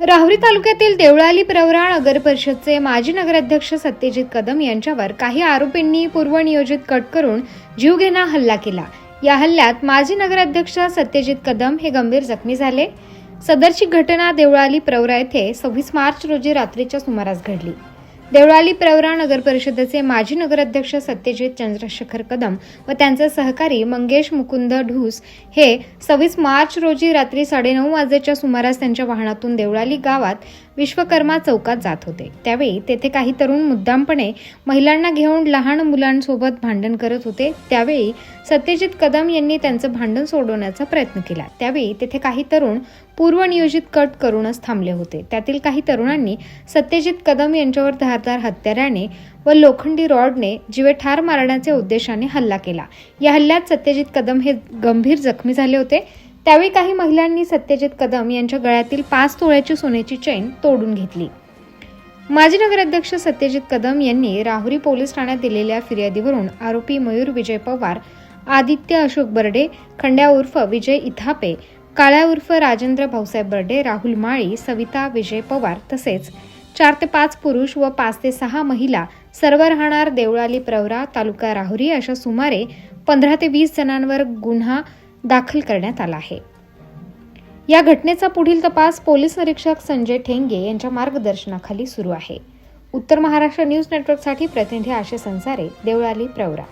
राहुरी तालुक्यातील देवळाली प्रवरा नगर परिषदचे माजी नगराध्यक्ष सत्यजित कदम यांच्यावर काही आरोपींनी पूर्वनियोजित कट करून जीवघेणा हल्ला केला. या हल्ल्यात माजी नगराध्यक्ष सत्यजित कदम हे गंभीर जखमी झाले. सदरची घटना देवळाली प्रवरा येथे सव्वीस मार्च रोजी रात्रीच्या सुमारास घडली. देवळाली प्रवरा नगर परिषदेचे माजी नगराध्यक्ष सत्यजित चंद्रशेखर कदम व त्यांचे सहकारी मंगेश मुकुंद ढूस हे सव्वीस मार्च रोजी रात्री साडेनऊ वाजेच्या सुमारास त्यांच्या वाहनातून देवळाली गावात विश्वकर्मा चौकात जात होते. त्यावेळी तेथे काही तरुण मुद्दामपणे महिलांना घेऊन लहान मुलांसोबत भांडण करत होते. त्यावेळी सत्यजित कदम यांनी त्यांचं भांडण सोडवण्याचा प्रयत्न केला. त्यावेळी तेथे काही तरुण पूर्वनियोजित कट करूनच थांबले होते. त्यातील काही तरुणांनी सत्यजित कदम यांच्यावर धार धारदार हत्याराने व लोखंडी रॉडने जीवे ठार मारण्याचे उद्देशाने हल्ला केला. या हल्ल्यात सत्यजित कदम हे गंभीर जखमी झाले होते. त्यावेळी काही महिलांनी सत्यजित कदम यांच्या गळ्यातील पाच तोळ्याची सोन्याची चैन तोडून घेतली. माजी नगराध्यक्ष सत्यजित कदम यांनी राहुरी पोलीस ठाण्यात दिलेल्या फिर्यादीवरून आरोपी मयूर विजय पवार आदित्य अशोक बर्डे खंड्या उर्फ विजय इथापे काळ्या उर्फ राजेंद्र भाऊसाहेब बर्डे राहुल माळी सविता विजय पवार तसेच चार ते पाच पुरुष व पाच ते सहा महिला सर्व राहणार देवळाली प्रवरा तालुका राहुरी अशा सुमारे पंधरा ते वीस जणांवर गुन्हा दाखल करण्यात आला आहे. या घटनेचा पुढील तपास पोलीस निरीक्षक संजय ठेंगे यांच्या मार्गदर्शनाखाली सुरू आहे. उत्तर महाराष्ट्र न्यूज नेटवर्कसाठी प्रतिनिधी आशय संसारे देवळाली प्रवरा.